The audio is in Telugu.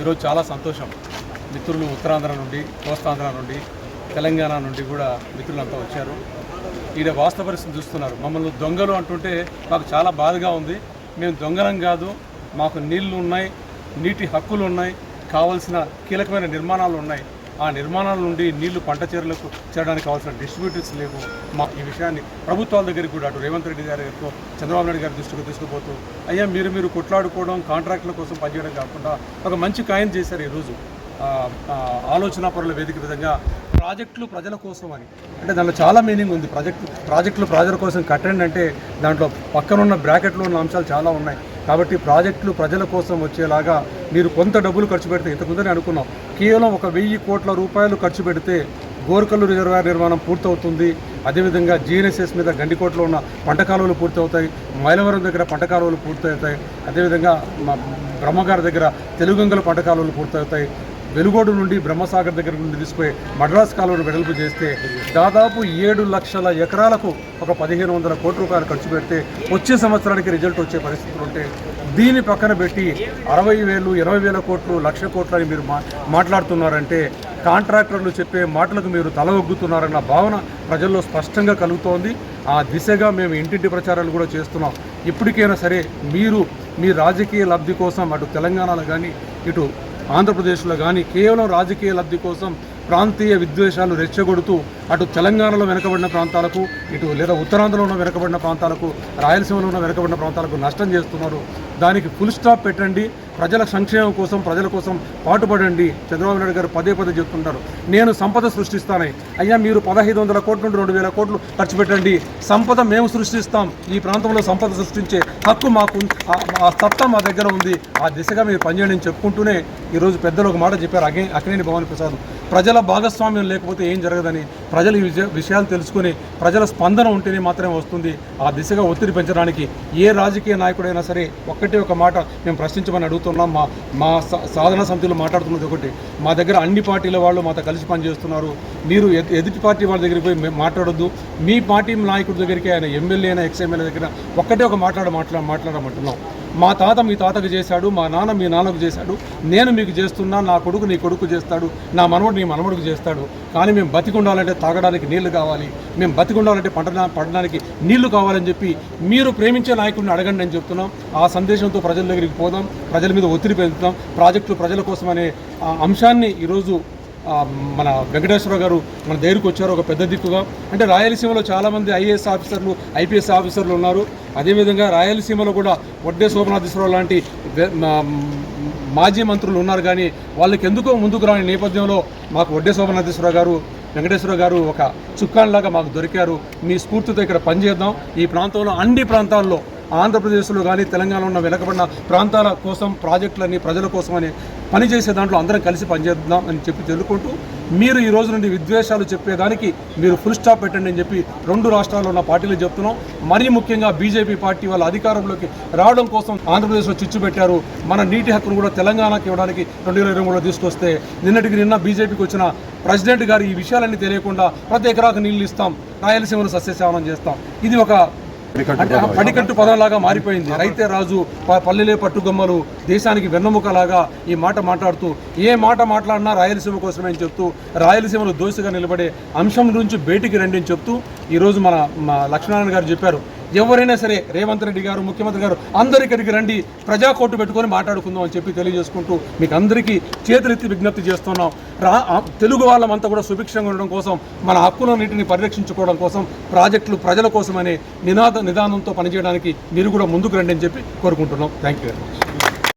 ఈరోజు చాలా సంతోషం. మిత్రులు ఉత్తరాంధ్ర నుండి కోస్తాంధ్ర నుండి తెలంగాణ నుండి కూడా మిత్రులంతా వచ్చారు. ఈడ వాస్తవ పరిస్థితి చూస్తున్నారు. మమ్మల్ని దొంగలు అంటుంటే మాకు చాలా బాధగా ఉంది. మేము దొంగలం కాదు. మాకు నీళ్ళు ఉన్నాయి నీటి హక్కులు ఉన్నాయి కావాల్సిన కీలకమైన నిర్మాణాలు ఉన్నాయి. ఆ నిర్మాణాల నుండి నీళ్ళు పంట చీరలకు చేరడానికి కావాల్సిన డిస్ట్రిబ్యూటర్స్ లేవు. మా ఈ విషయాన్ని ప్రభుత్వాల దగ్గరికి కూడా అటు రేవంత్ రెడ్డి గారి గారితో చంద్రబాబు నాయుడు గారి దృష్టికి తీసుకుపోతూ అయ్యా మీరు మీరు కొట్లాడుకోవడం కాంట్రాక్టుల కోసం పనిచేయడం కాకుండా ఒక మంచి ఖాయం చేశారు ఈరోజు. ఆలోచన పరుల వేదిక విధంగా ప్రాజెక్టులు ప్రజల కోసం అని. అంటే దాంట్లో చాలా మీనింగ్ ఉంది. ప్రాజెక్టు ప్రాజెక్టులు ప్రజల కోసం కట్టండి అంటే దాంట్లో పక్కనున్న బ్రాకెట్లో ఉన్న అంశాలు చాలా ఉన్నాయి. కాబట్టి ప్రాజెక్టులు ప్రజల కోసం వచ్చేలాగా మీరు కొంత డబ్బులు ఖర్చు పెడితే ఇంతకుందని అనుకున్నాం. కేవలం ఒక వెయ్యి కోట్ల రూపాయలు ఖర్చు పెడితే గోరకల్లు రిజర్వాయర్ నిర్మాణం పూర్తవుతుంది. అదేవిధంగా జీఎన్ఎస్ఎస్ మీద గండికోటలో ఉన్న పంట కాలువలు పూర్తవుతాయి. మైలవరం దగ్గర పంట కాలువలు పూర్తవుతాయి. అదేవిధంగా మా బ్రహ్మగారి దగ్గర తెలుగంగల పంట కాలువలు పూర్తవుతాయి. వెలుగోడు నుండి బ్రహ్మసాగర్ దగ్గర నుండి తీసుకుపోయి మద్రాస్ కాలువను వెడల్పు చేస్తే దాదాపు ఏడు లక్షల ఎకరాలకు ఒక పదిహేను వందల కోట్ల రూపాయలు ఖర్చు పెడితే వచ్చే సంవత్సరానికి రిజల్ట్ వచ్చే పరిస్థితులు ఉంటే దీన్ని పక్కన పెట్టి అరవై వేలు ఇరవై వేల కోట్లు లక్ష కోట్లు అని మీరు మా మాట్లాడుతున్నారంటే కాంట్రాక్టర్లు చెప్పే మాటలకు మీరు తల ఒగ్గుతున్నారన్న భావన ప్రజల్లో స్పష్టంగా కలుగుతోంది. ఆ దిశగా మేము ఇంటింటి ప్రచారాలు కూడా చేస్తున్నాం. ఇప్పటికైనా సరే మీరు మీ రాజకీయ లబ్ధి కోసం అటు తెలంగాణలో కానీ ఇటు ఆంధ్రప్రదేశ్లో కానీ కేవలం రాజకీయ లబ్ధి కోసం ప్రాంతీయ విద్వేషాలు రెచ్చగొడుతూ అటు తెలంగాణలో వెనుకబడిన ప్రాంతాలకు ఇటు లేదా ఉత్తరాంధ్రలో ఉన్న వెనుకబడిన ప్రాంతాలకు రాయలసీమలో ఉన్న వెనుకబడిన ప్రాంతాలకు నష్టం చేస్తున్నారు. దానికి ఫుల్ స్టాప్ పెట్టండి. ప్రజల సంక్షేమం కోసం ప్రజల కోసం పాటుపడండి. చంద్రబాబు నాయుడు గారు పదే పదే చెప్తుంటారు. నేను సంపద సృష్టిస్తానని అయ్యా మీరు పదహైదు వందల కోట్ల నుండి రెండు వేల కోట్లు ఖర్చు పెట్టండి. సంపద మేము సృష్టిస్తాం. ఈ ప్రాంతంలో సంపద సృష్టించే హక్కు మాకు ఆ- సత్తా మా దగ్గర ఉంది. ఆ దిశగా మీరు పనిచేయండి చెప్పుకుంటూనే ఈరోజు పెద్దలు ఒక మాట చెప్పారు అగే అక్కినేని భవాని ప్రసాద్. ప్రజల భాగస్వామ్యం లేకపోతే ఏం జరగదని ప్రజలు ఈ విజయ- విషయాలు తెలుసుకొని ప్రజల స్పందన ఉంటేనే మాత్రమే వస్తుంది. ఆ దిశగా ఒత్తిడి పెంచడానికి ఏ రాజకీయ నాయకుడైనా సరే ఒక్కటే ఒక మాట మేము ప్రశ్నించమని అడుగుతున్నాం. మా మా సాధన సమితిలో మాట్లాడుతున్నది ఒకటి. మా దగ్గర అన్ని పార్టీల వాళ్ళు మాతో కలిసి పనిచేస్తున్నారు. మీరు ఎదుటి పార్టీ వాళ్ళ దగ్గరికి పోయి మాట్లాడొద్దు. మీ పార్టీ నాయకుడి దగ్గరికి ఆయన ఎమ్మెల్యే అయినా ఎక్స్ ఎమ్మెల్యే దగ్గర ఒక్కటే ఒక మాట్లాడ మాట్లాడ మాట్లాడమంటున్నాం. మా తాత మీ తాతకు చేశాడు మా నాన్న మీ నాన్నకు చేశాడు. నేను మీకు చేస్తున్నా నా కొడుకు నీ కొడుకు చేస్తాడు నా మనవడు నీ మనవడుకు చేస్తాడు. కానీ మేము బతికి ఉండాలంటే తాగడానికి నీళ్ళు కావాలి. మేము బతికి ఉండాలంటే పంట పడడానికి నీళ్ళు కావాలని చెప్పి మీరు ప్రేమించే నాయకుడిని అడగండి అని చెప్తున్నాం. ఆ సందేశంతో ప్రజల దగ్గరికి పోదాం. ప్రజల మీద ఒత్తిడి పెంచుతాం. ప్రాజెక్టులు ప్రజల కోసం అనే ఆ అంశాన్ని ఈరోజు మన వెంకటేశ్వర గారు మన దగ్గరికి వచ్చారు ఒక పెద్ద దిక్కుగా. అంటే రాయలసీమలో చాలామంది ఐఏఎస్ ఆఫీసర్లు ఐపీఎస్ ఆఫీసర్లు ఉన్నారు. అదేవిధంగా రాయలసీమలో కూడా వడ్డే శోభనాథేశ్వరరావు లాంటి మాజీ మంత్రులు ఉన్నారు కానీ వాళ్ళకి ఎందుకో ముందుకు రాని నేపథ్యంలో మాకు వడ్డే సోమనాథేశ్వర గారు వెంకటేశ్వర గారు ఒక చుక్కాన్లాగా మాకు దొరికారు. మీ స్ఫూర్తితో ఇక్కడ పనిచేద్దాం. ఈ ప్రాంతంలో అన్ని ప్రాంతాల్లో ఆంధ్రప్రదేశ్లో కానీ తెలంగాణలో ఉన్న వెనకబడిన ప్రాంతాల కోసం ప్రాజెక్టులని ప్రజల కోసం అని పనిచేసే దాంట్లో అందరం కలిసి పనిచేద్దాం అని చెప్పి తెలుసుకుంటూ మీరు ఈ రోజు నుండి విద్వేషాలు చెప్పేదానికి మీరు ఫుల్ స్టాప్ పెట్టండి అని చెప్పి రెండు రాష్ట్రాల్లో ఉన్న పార్టీలు చెప్తున్నాం. మరీ ముఖ్యంగా బీజేపీ పార్టీ వాళ్ళ అధికారంలోకి రావడం కోసం ఆంధ్రప్రదేశ్లో చిచ్చు పెట్టారు. మన నీటి హక్కును కూడా తెలంగాణకి ఇవ్వడానికి రెండు వేల ఇరవై మూడులో తీసుకొస్తే నిన్నటికి నిన్న బీజేపీకి వచ్చిన ప్రెసిడెంట్ గారు ఈ విషయాలన్నీ తెలియకుండా ప్రతి ఎకరాకు నీళ్ళు ఇస్తాం. రాయలసీమను సస్యశామనం చేస్తాం. ఇది ఒక పడికట్టు పదంలాగా మారిపోయింది. రైతే రాజు పల్లెలే పట్టుగమ్మలు దేశానికి వెన్నెముకలాగా ఈ మాట మాట్లాడుతూ ఏ మాట మాట్లాడినా రాయలసీమ కోసమే అని చెప్తూ రాయలసీమలో దోషిగా నిలబడే అంశం నుంచి బయటికి రండి అని చెప్తూ ఈరోజు మన లక్ష్మీనారాయణ గారు చెప్పారు. ఎవరైనా సరే రేవంత్ రెడ్డి గారు ముఖ్యమంత్రి గారు అందరి ఇక్కడికి రండి ప్రజా కోర్టు పెట్టుకొని మాట్లాడుకుందాం అని చెప్పి తెలియజేసుకుంటూ మీకు అందరికీ చేతులెత్తి విజ్ఞప్తి చేస్తున్నాం. రా తెలుగు వాళ్ళమంతా కూడా సుభిక్షంగా ఉండడం కోసం మన హక్కులన్నింటిని పరిరక్షించుకోవడం కోసం ప్రాజెక్టులు ప్రజల కోసమనే నినాద నిదానంతో పనిచేయడానికి మీరు కూడా ముందుకు రండి అని చెప్పి కోరుకుంటున్నాం. Thank you very much